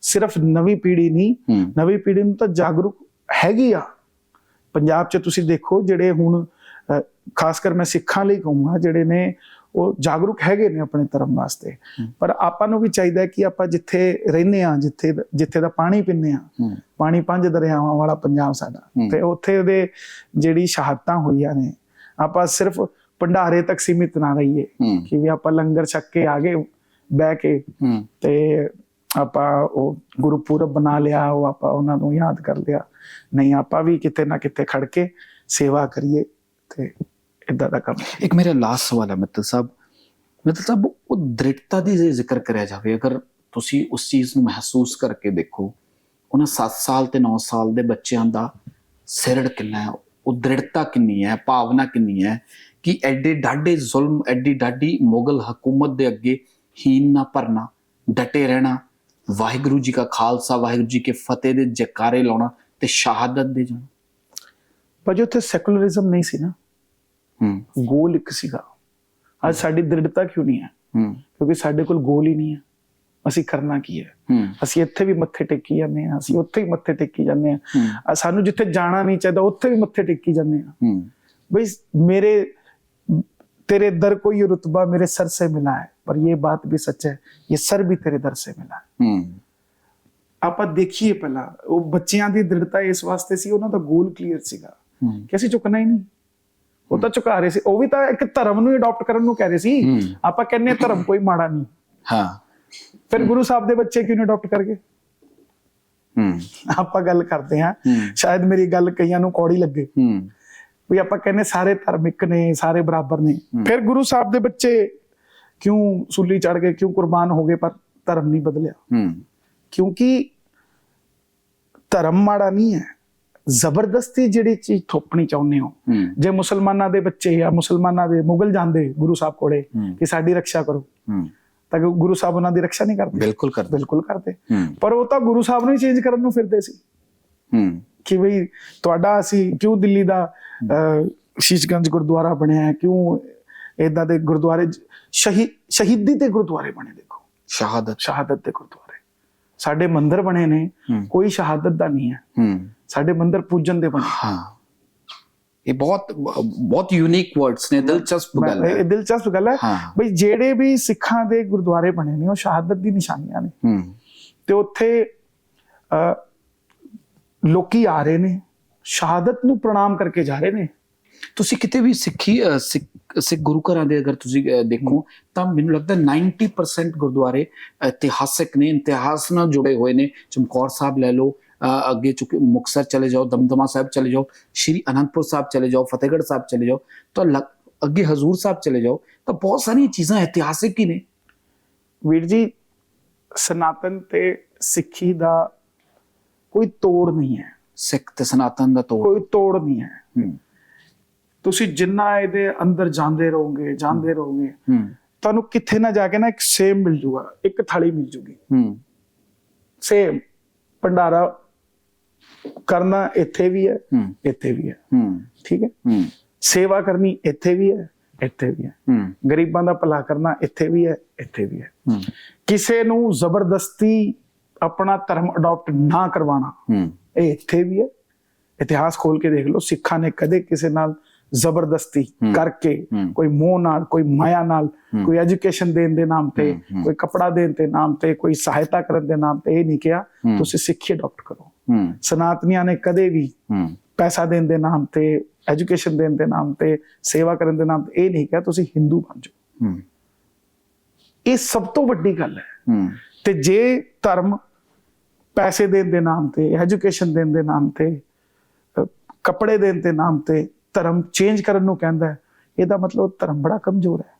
ਸਿਰਫ ਨਵੀਂ ਪੀੜ੍ਹੀ ਨਹੀਂ ਨਵੀਂ ਪੀੜ੍ਹੀ ਨੂੰ ਤਾਂ ਜਾਗਰੂਕ ਹੈਗੀ ਆ। ਪੰਜਾਬ 'ਚ ਤੁਸੀਂ ਦੇਖੋ ਜਿਹੜੇ ਹੁਣ ਖਾਸ ਕਰ ਮੈਂ ਸਿੱਖਾਂ ਲਈ ਕਹੂੰਗਾ ਜਿਹੜੇ ਨੇ ਉਹ ਜਾਗਰੂਕ ਹੈਗੇ ਨੇ ਆਪਣੇ ਧਰਮ ਵਾਸਤੇ। ਪਰ ਆਪਾਂ ਨੂੰ ਵੀ ਚਾਹੀਦਾ ਕਿ ਆਪਾਂ ਜਿੱਥੇ ਰਹਿੰਦੇ ਆ ਜਿੱਥੇ ਜਿੱਥੇ ਦਾ ਪਾਣੀ ਪੀਂਦੇ ਆ ਪਾਣੀ ਪੰਜ ਦਰਿਆਵਾਂ ਵਾਲਾ ਪੰਜਾਬ ਸਾਡਾ। ਤੇ ਉੱਥੇ ਦੇ ਜਿਹੜੀ ਸ਼ਹਾਦਤਾਂ ਹੋਈਆਂ ਨੇ ਆਪਾਂ ਸਿਰਫ ਭੰਡਾਰੇ ਤੱਕ ਸੀਮਿਤ ਨਾ ਰਹੀਏ ਕਿ ਵੀ ਆਪਾਂ ਲੰਗਰ ਛੱਕ ਕੇ ਆ ਗਏ ਬਹਿ ਕੇ ਤੇ ਆਪਾਂ ਉਹ ਗੁਰਪੁਰਬ ਬਣਾ ਲਿਆ, ਉਹ ਆਪਾਂ ਉਹਨਾਂ ਨੂੰ ਯਾਦ ਕਰ ਲਿਆ। ਨਹੀਂ, ਆਪਾਂ ਵੀ ਕਿਤੇ ਨਾ ਕਿਤੇ ਖੜ ਕੇ ਸੇਵਾ ਕਰੀਏ ਤੇ ਇਦਾਂ ਦਾ ਕੰਮ ਇੱਕ ਮੇਰਾ ਲਾਸਟ ਸਵਾਲ ਹੈ ਮਿੱਤਲ ਸਾਹਿਬ। ਮਿੱਤਲ ਸਾਹਿਬ, ਉਹ ਦ੍ਰਿੜਤਾ ਦੀ ਜੇ ਜ਼ਿਕਰ ਕਰਿਆ ਜਾਵੇ, ਅਗਰ ਤੁਸੀਂ ਉਸ ਚੀਜ਼ ਨੂੰ ਮਹਿਸੂਸ ਕਰਕੇ ਦੇਖੋ, ਉਹਨਾਂ 7 ਸਾਲ ਤੇ 9 ਸਾਲ ਦੇ ਬੱਚਿਆਂ ਦਾ ਸਿਰੜ ਕਿੰਨਾ ਹੈ, ਉਹ ਦ੍ਰਿੜਤਾ ਕਿੰਨੀ ਹੈ, ਭਾਵਨਾ ਕਿੰਨੀ ਹੈ ਕਿ ਐਡੇ ਡਾਡੇ ਜ਼ੁਲਮ, ਐਡੀ ਡਾਡੀ ਮੁਗਲ ਹਕੂਮਤ ਦੇ ਅੱਗੇ ਹੀਨ ਨਾ ਭਰਨਾ, ਡਟੇ ਰਹਿਣਾ ਵਾਹਿਗੁਰੂ ਜੀ ਕਾ ਖਾਲਸਾ ਵਾਹਿਗੁਰੂ ਜੀ ਕੇ ਫਤਿਹ ਦੇ ਜਕਾਰੇ ਲਾਉਣਾ ਤੇ ਸ਼ਹਾਦਤ ਦੇ ਜਾਣਾ। ਭਾਜੀ ਉੱਥੇ ਸੈਕੂਲਰਿਜ਼ਮ ਨਹੀਂ ਸੀ ਨਾ ਹੂੰ। ਗੋਲ ਇੱਕ ਸੀਗਾ। ਅੱਜ ਸਾਡੀ ਦ੍ਰਿੜਤਾ ਕਿਉਂ ਨਹੀਂ ਹੈ? ਹੂੰ। ਕਿਉਂਕਿ ਸਾਡੇ ਕੋਲ ਗੋਲ ਹੀ ਨਹੀਂ ਹੈ। ਅਸੀਂ ਕਰਨਾ ਕੀ ਹੈ? ਅਸੀਂ ਇੱਥੇ ਵੀ ਮੱਥੇ ਟੇਕੀ ਜਾਂਦੇ ਆ ਅਸੀਂ ਉੱਥੇ ਵੀ ਮੱਥੇ ਟੇਕੀ ਜਾਂਦੇ ਆ ਸਾਨੂੰ ਜਿੱਥੇ ਜਾਣਾ ਨਹੀਂ ਚਾਹੀਦਾ ਉੱਥੇ ਵੀ ਮੱਥੇ ਟੇਕੀ ਜਾਂਦੇ ਆ ਬਈ ਮੇਰੇ ਤੇਰੇ ਦਰ ਕੋਈ ਰਤਬਾ ਮੇਰੇ ਸਰ ਸੇ ਮਿਲਾ पर ये बात भी सच है ये सर भी तेरे दर से मिला है ਹੂੰ ਆਪਾਂ ਦੇਖੀਏ ਪਹਿਲਾਂ ਉਹ ਬੱਚਿਆਂ ਦੀ ਦ੍ਰਿੜਤਾ ਇਸ ਵਾਸਤੇ ਸੀ ਉਹਨਾਂ ਦਾ ਗੋਲ ਕਲੀਅਰ ਸੀਗਾ ਹੂੰ ਕਿ ਅਸੀਂ ਝੁਕਣਾ ਹੀ ਨਹੀਂ ਉਹ ਤਾਂ ਝੁਕਾ ਰਹੇ ਸੀ ਉਹ ਵੀ ਤਾਂ ਇੱਕ ਧਰਮ ਨੂੰ ਅਡਾਪਟ ਕਰਨ ਨੂੰ ਕਹਿ ਰਹੇ ਸੀ ਹੂੰ। ਆਪਾਂ ਕਹਿੰਨੇ ਧਰਮ ਕੋਈ ਮਾੜਾ ਨਹੀਂ ਹਾਂ ਫਿਰ ਗੁਰੂ ਸਾਹਿਬ ਦੇ ਬੱਚੇ ਕਿਉਂ ਨਹੀਂ ਅਡਾਪਟ ਕਰਗੇ ਹੂੰ ਆਪਾਂ ਗੱਲ ਕਰਦੇ ਹਾਂ ਹੂੰ। ਸ਼ਾਇਦ ਮੇਰੀ ਗੱਲ ਕਈਆਂ ਨੂੰ ਕੌੜੀ ਲੱਗੇ ਹੂੰ ਵੀ ਆਪਾਂ ਕਹਿੰਨੇ ਸਾਰੇ ਧਾਰਮਿਕ ਨੇ ਸਾਰੇ ਬਰਾਬਰ ਨੇ ਫਿਰ ਗੁਰੂ ਸਾਹਿਬ ਦੇ ਬੱਚੇ ਕਿਉਂ ਸੂਲੀ ਚੜ ਗਏ ਕਿਉਂ ਕੁਰਬਾਨ ਹੋ ਗਏ ਪਰ ਧਰਮ ਨਹੀਂ ਬਦਲਿਆ? ਹੂੰ। ਕਿਉਂਕਿ ਧਰਮ ਮਾੜਾ ਨਹੀਂ ਹੈ। ਜ਼ਬਰਦਸਤੀ ਜਿਹੜੀ ਚੀਜ਼ ਥੋਪਣੀ ਚਾਹੁੰਦੇ ਹੋ। ਜੇ ਮੁਸਲਮਾਨਾਂ ਦੇ ਬੱਚੇ ਜਾਂ ਮੁਸਲਮਾਨਾਂ ਦੇ ਮੁਗਲ ਜਾਂਦੇ ਗੁਰੂ ਸਾਹਿਬ ਕੋਲੇ। ਕਿ ਸਾਡੀ ਰੱਖਿਆ ਕਰੋ ਤਾਂ ਕਿ ਗੁਰੂ ਸਾਹਿਬ ਉਹਨਾਂ ਦੀ ਰੱਖਿਆ ਨਹੀਂ ਕਰਦੇ। ਬਿਲਕੁਲ ਕਰ ਬਿਲਕੁਲ ਕਰਦੇ। ਪਰ ਉਹ ਤਾਂ ਗੁਰੂ ਸਾਹਿਬ ਨੂੰ ਹੀ ਚੇਂਜ ਕਰਨ ਨੂੰ ਫਿਰਦੇ ਸੀ। ਹੂੰ। ਕਿ ਬਈ ਤੁਹਾਡਾ ਅਸੀਂ ਕਿਉਂ ਦਿੱਲੀ ਦਾ ਸ਼ੀਸ਼ਗੰਜ ਗੁਰਦੁਆਰਾ ਬਣਿਆ ਹੈ? ਕਿਉਂ ਇਦਾਂ ਦੇ ਗੁਰਦੁਆਰੇ ਸ਼ਹੀਦ ਸ਼ਹੀਦੀ ਦੇ ਗੁਰਦੁਆਰੇ ਬਣੇ ਦੇਖੋ। ਸ਼ਹਾਦਤ। ਸ਼ਹਾਦਤ ਦੇ ਗੁਰਦੁਆਰੇ। ਸਾਡੇ ਮੰਦਿਰ ਬਣੇ ਨੇ। ਕੋਈ ਸ਼ਹਾਦਤ ਦਾ ਨਹੀਂ ਹੈ। ਸਾਡੇ ਮੰਦਿਰ ਪੂਜਨ ਦੇ ਬਣੇ। ਹਾਂ। ਇਹ ਬਹੁਤ ਬਹੁਤ ਯੂਨੀਕ ਵਰਡਸ ਨੇ ਦਿਲਚਸਪ ਗੱਲ ਇਹ ਹੈ ਦਿਲਚਸਪ ਗੱਲ ਹੈ। ਬਈ ਜਿਹੜੇ ਵੀ ਸਿੱਖਾਂ ਦੇ ਗੁਰਦੁਆਰੇ ਬਣੇ ਨੇ ਉਹ ਸ਼ਹਾਦਤ ਦੀ ਨਿਸ਼ਾਨੀਆਂ ਨੇ। ਤੇ ਉੱਥੇ ਲੋਕੀ ਆ ਰਹੇ ਨੇ। ਸ਼ਹਾਦਤ ਨੂੰ ਪ੍ਰਣਾਮ ਕਰਕੇ ਜਾ ਰਹੇ ਨੇ। ਤੁਸੀਂ ਕਿਤੇ ਵੀ ਸਿੱਖੀ ਸਿੱਖ ਗੁਰੂ ਘਰਾਂ ਦੇ ਅਗਰ ਤੁਸੀਂ ਦੇਖੋ ਤਾਂ ਮੈਨੂੰ ਲੱਗਦਾ 90% ਗੁਰਦੁਆਰੇ ਇਤਿਹਾਸਿਕ ਨੇ ਇਤਿਹਾਸ ਨਾਲ ਜੁੜੇ ਹੋਏ ਨੇ। ਚਮਕੌਰ ਸਾਹਿਬ ਲੈ ਲਓ ਅੱਗੇ ਚੁੱਕੇ ਮੁਕਤਸਰ ਚਲੇ ਜਾਓ ਦਮਦਮਾ ਸਾਹਿਬ ਚਲੇ ਜਾਓ ਸ਼੍ਰੀ ਅਨੰਦਪੁਰ ਸਾਹਿਬ ਚਲੇ ਜਾਓ ਫਤਿਹਗੜ੍ਹ ਸਾਹਿਬ ਚਲੇ ਜਾਓ ਤਾਂ ਅੱਗੇ ਹਜ਼ੂਰ ਸਾਹਿਬ ਚਲੇ ਜਾਓ ਤਾਂ ਬਹੁਤ ਸਾਰੀਆਂ ਚੀਜ਼ਾਂ ਇਤਿਹਾਸਿਕ ਹੀ ਨੇ। ਵੀਰ ਜੀ ਸਨਾਤਨ ਤੇ ਸਿੱਖੀ ਦਾ ਕੋਈ ਤੋੜ ਨਹੀਂ ਹੈ। ਸਿੱਖ ਤੇ ਸਨਾਤਨ ਦਾ ਤੋੜ। ਕੋਈ ਤੋੜ ਨਹੀਂ ਹੈ। ਹੂੰ। ਤੁਸੀਂ ਜਿੰਨਾ ਇਹਦੇ ਅੰਦਰ ਜਾਂਦੇ ਰਹੋਗੇ ਜਾਂਦੇ ਰਹੋਗੇ ਤੁਹਾਨੂੰ ਕਿੱਥੇ ਨਾ ਜਾ ਕੇ ਨਾ ਇੱਕ ਸੇਮ ਮਿਲ ਜੂਗਾ ਇੱਕ ਥਾਲੀ ਮਿਲ ਜੂਗੀ। ਹੂੰ। ਸੇਮ ਭੰਡਾਰਾ ਕਰਨਾ ਇੱਥੇ ਵੀ ਹੈ ਇੱਥੇ ਵੀ ਹੈ। ਹੂੰ। ਠੀਕ ਹੈ? ਹੂੰ। ਸੇਵਾ ਕਰਨੀ ਇੱਥੇ ਵੀ ਹੈ ਇੱਥੇ ਵੀ ਹੈ। ਹੂੰ। ਗਰੀਬਾਂ ਦਾ ਭਲਾ ਕਰਨਾ ਇੱਥੇ ਵੀ ਹੈ ਇੱਥੇ ਵੀ ਹੈ। ਹੂੰ। ਕਿਸੇ ਨੂੰ ਜ਼ਬਰਦਸਤੀ ਆਪਣਾ ਧਰਮ ਅਡਾਪਟ ਨਾ ਕਰਵਾਉਣਾ ਹੂੰ। ਇਹ ਇੱਥੇ ਵੀ ਹੈ। ਇਤਿਹਾਸ ਖੋਲ ਕੇ ਦੇਖ ਲਓ ਸਿੱਖਾਂ ਨੇ ਕਦੇ ਕਿਸੇ ਨਾਲ ਜ਼ਬਰਦਸਤੀ। ਕਰਕੇ। ਕੋਈ ਮੋਹ ਨਾਲ ਕੋਈ ਮਾਇਆ ਨਾਲ। ਕੋਈ ਐਜੂਕੇਸ਼ਨ ਦੇਣ ਦੇ ਨਾਮ ਤੇ। ਕੋਈ ਕਪੜਾ ਦੇਣ ਦੇ ਨਾਮ ਤੇ ਕੋਈ ਸਹਾਇਤਾ ਕਰਨ ਦੇ ਨਾਮ ਤੇ ਇਹ ਨਹੀਂ ਕਿਹਾ। ਤੁਸੀਂ ਸਿੱਖੀ ਅਡਾਪਟ ਕਰੋ ਸਨਾਤਨੀਆਂ ਨੇ ਕਦੇ ਵੀ ਪੈਸਾ ਦੇਣ ਦੇ ਨਾਮ ਤੇ ਐਜੂਕੇਸ਼ਨ ਦੇਣ ਦੇ ਨਾਮ ਤੇ ਸੇਵਾ ਕਰਨ ਦੇ ਨਾਮ ਤੇ ਇਹ ਨਹੀਂ ਕਿਹਾ ਤੁਸੀਂ ਹਿੰਦੂ ਬਣ ਜਾਓ ਇਹ ਸਭ ਤੋਂ ਵੱਡੀ ਗੱਲ ਹੈ ਤੇ ਜੇ ਧਰਮ ਪੈਸੇ ਦੇਣ ਦੇ ਨਾਮ ਤੇ ਐਜੂਕੇਸ਼ਨ ਦੇਣ ਦੇ ਨਾਮ ਤੇ ਕੱਪੜੇ ਦੇਣ ਦੇ ਨਾਮ ਤੇ ਧਰਮ ਚੇਂਜ ਕਰਨ ਨੂੰ ਕਹਿੰਦਾ ਹੈ, ਇਹਦਾ ਮਤਲਬ ਧਰਮ ਬੜਾ ਕਮਜ਼ੋਰ ਹੈ।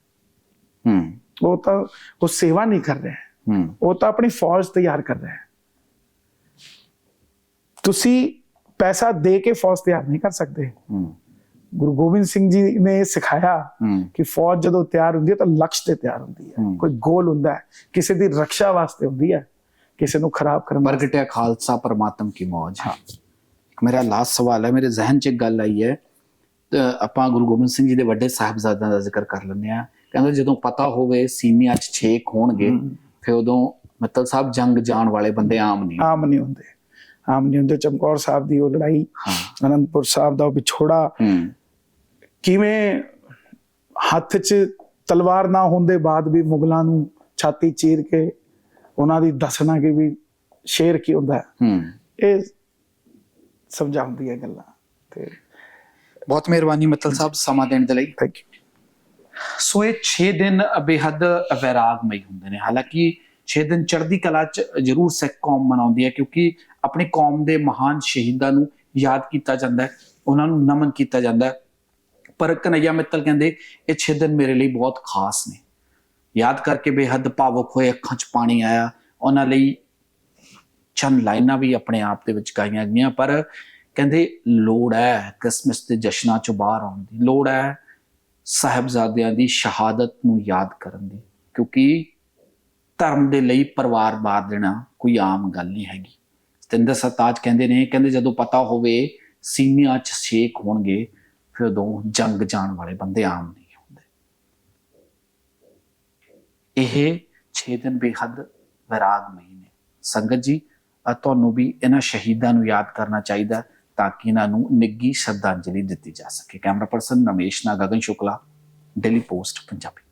ਹੂੰ। ਉਹ ਤਾਂ ਉਹ ਸੇਵਾ ਨਹੀਂ ਕਰ ਰਿਹਾ ਹੈ, ਹੂੰ। ਉਹ ਤਾਂ ਆਪਣੀ ਫੌਜ ਤਿਆਰ ਕਰ ਰਿਹਾ ਹੈ। ਤੁਸੀਂ ਪੈਸਾ ਦੇ ਕੇ ਫੌਜ ਤਿਆਰ ਨਹੀਂ ਕਰ ਸਕਦੇ। ਹੂੰ। ਗੁਰੂ ਗੋਬਿੰਦ ਸਿੰਘ ਜੀ ਨੇ ਸਿਖਾਇਆ ਹੂੰ। ਕਿ ਫੌਜ ਜਦੋਂ ਤਿਆਰ ਹੁੰਦੀ ਹੈ ਤਾਂ ਲਕਸ਼ ਤੇ ਤਿਆਰ ਹੁੰਦੀ ਹੈ। ਹੂੰ। ਕੋਈ ਗੋਲ ਹੁੰਦਾ ਹੈ ਕਿਸੇ ਦੀ ਰੱਖਿਆ ਵਾਸਤੇ ਹੁੰਦੀ ਹੈ ਕਿਸੇ ਨੂੰ ਖਰਾਬ ਕਰਨ ਪ੍ਰਗਟਿਆ ਖਾਲਸਾ ਪਰਮਾਤਮ ਕੀ ਮੌਜ। ਇੱਕ ਮੇਰਾ ਲਾਸਟ ਸਵਾਲ ਹੈ ਮੇਰੇ ਜ਼ਿਹਨ 'ਚ ਇੱਕ ਗੱਲ ਆਈ ਹੈ ਆਪਾਂ ਗੁਰੂ ਗੋਬਿੰਦ ਸਿੰਘ ਜੀ ਦੇ ਵੱਡੇ ਸਾਹਿਬਜ਼ਾਦਿਆਂ ਦਾ ਜ਼ਿਕਰ ਕਰ ਲੈਂਦੇ ਆ ਕਹਿੰਦੇ ਜਦੋਂ ਪਤਾ ਹੋਵੇ ਸੀਨਿਆਂ 'ਚ ਛੇਕ ਹੋਣਗੇ। ਫਿਰ ਉਦੋਂ ਮਤਲਬ ਸਾਹਿਬ ਜੰਗ ਜਾਣ ਵਾਲੇ ਬੰਦੇ ਆਮ ਨਹੀਂ। ਆਮ ਨਹੀਂ ਹੁੰਦੇ। ਆਮ ਨਹੀਂ ਹੁੰਦੇ। ਚਮਕੌਰ ਸਾਹਿਬ ਦੀ ਉਹ ਲੜਾਈ ਹਾਂ। ਅਨੰਦਪੁਰ ਸਾਹਿਬ ਦਾ ਵਿਛੋੜਾ ਕਿਵੇਂ ਹੱਥ 'ਚ ਤਲਵਾਰ ਨਾ ਹੋਣ ਦੇ ਬਾਅਦ ਵੀ ਮੁਗਲਾਂ ਨੂੰ ਛਾਤੀ ਚੀਰ ਕੇ ਉਹਨਾਂ ਦੀ ਦੱਸਣਾ ਕਿ ਵੀ ਸ਼ੇਰ ਕੀ ਹੁੰਦਾ ਹੈ। ਹੂੰ। ਇਹ ਸਮਝਾਉਂਦੀ ਹੈ ਗੱਲਾਂ ਤੇ ਬਹੁਤ ਮਿਹਰਬਾਨੀ ਮਤਲਬ ਸਾਹਿਬ ਸਮਾਂ ਦੇਣ ਦੇ ਲਈ। ਥੈਂਕ ਯੂ ਸੋ ਇਹ 6 ਦਿਨ ਬੇਹੱਦ ਵੈਰਾਗਮਈ ਹੁੰਦੇ ਨੇ। ਹਾਲਾਂਕਿ 6 ਦਿਨ ਚੜ੍ਹਦੀ ਕਲਾ ਚ ਜ਼ਰੂਰ ਸਿੱਖ ਕੌਮ ਮਨਾਉਂਦੀ ਹੈ ਕਿਉਂਕਿ ਆਪਣੀ ਕੌਮ ਦੇ ਮਹਾਨ ਸ਼ਹੀਦਾਂ ਨੂੰ ਯਾਦ ਕੀਤਾ ਜਾਂਦਾ ਹੈ ਉਹਨਾਂ ਨੂੰ ਨਮਨ ਕੀਤਾ ਜਾਂਦਾ ਹੈ। ਪਰ ਕਨਈਆ ਮਿੱਤਲ ਕਹਿੰਦੇ ਇਹ 6 ਦਿਨ ਮੇਰੇ ਲਈ ਬਹੁਤ ਖਾਸ ਨੇ। ਯਾਦ ਕਰਕੇ ਬੇਹੱਦ ਭਾਵੁਕ ਹੋਏ ਅੱਖਾਂ 'ਚ ਪਾਣੀ ਆਇਆ। ਉਹਨਾਂ ਲਈ ਚੰਦ ਲਾਈਨਾਂ ਵੀ ਆਪਣੇ ਆਪ ਦੇ ਵਿੱਚ ਗਾਈਆਂ ਗਈਆਂ ਪਰ ਕਹਿੰਦੇ, ਲੋੜ ਹੈ ਕ੍ਰਿਸਮਸ ਦੇ ਜਸ਼ਨਾਂ 'ਚੋਂ ਬਾਹਰ ਆਉਣ ਦੀ। ਲੋੜ ਹੈ ਸਾਹਿਬਜ਼ਾਦਿਆਂ ਦੀ ਸ਼ਹਾਦਤ ਨੂੰ ਯਾਦ ਕਰਨ ਦੀ। ਕਿਉਂਕਿ ਧਰਮ ਦੇ ਲਈ ਪਰਿਵਾਰ ਮਾਰ ਦੇਣਾ ਕੋਈ ਆਮ ਗੱਲ ਨਹੀਂ ਹੈਗੀ। ਸਤਿੰਦਰ ਸਰਤਾਜ ਕਹਿੰਦੇ ਨੇ, ਕਹਿੰਦੇ ਜਦੋਂ ਪਤਾ ਹੋਵੇ ਸੀਨਿਆਂ 'ਚ ਛੇਕ ਹੋਣਗੇ, ਫਿਰ ਉਦੋਂ ਜੰਗ ਜਾਣ ਵਾਲੇ ਬੰਦੇ ਆਮ ਨਹੀਂ ਹੁੰਦੇ। ਇਹ 6 ਦਿਨ ਬੇਹੱਦ ਵਿਰਾਗਮਈ ਨੇ। ਸੰਗਤ ਜੀ ਤੁਹਾਨੂੰ ਵੀ ਇਹਨਾਂ ਸ਼ਹੀਦਾਂ ਨੂੰ ਯਾਦ ਕਰਨਾ ਚਾਹੀਦਾ। ਤਾਂ ਕਿ ਇਹਨਾਂ ਨੂੰ ਨਿੱਗੀ ਸ਼ਰਧਾਂਜਲੀ ਦਿੱਤੀ ਜਾ ਸਕੇ। ਕੈਮਰਾ ਪਰਸਨ ਰਮੇਸ਼ ਨਾਲ ਗਗਨ ਸ਼ੁਕਲਾ ਡੇਲੀ ਪੋਸਟ ਪੰਜਾਬੀ।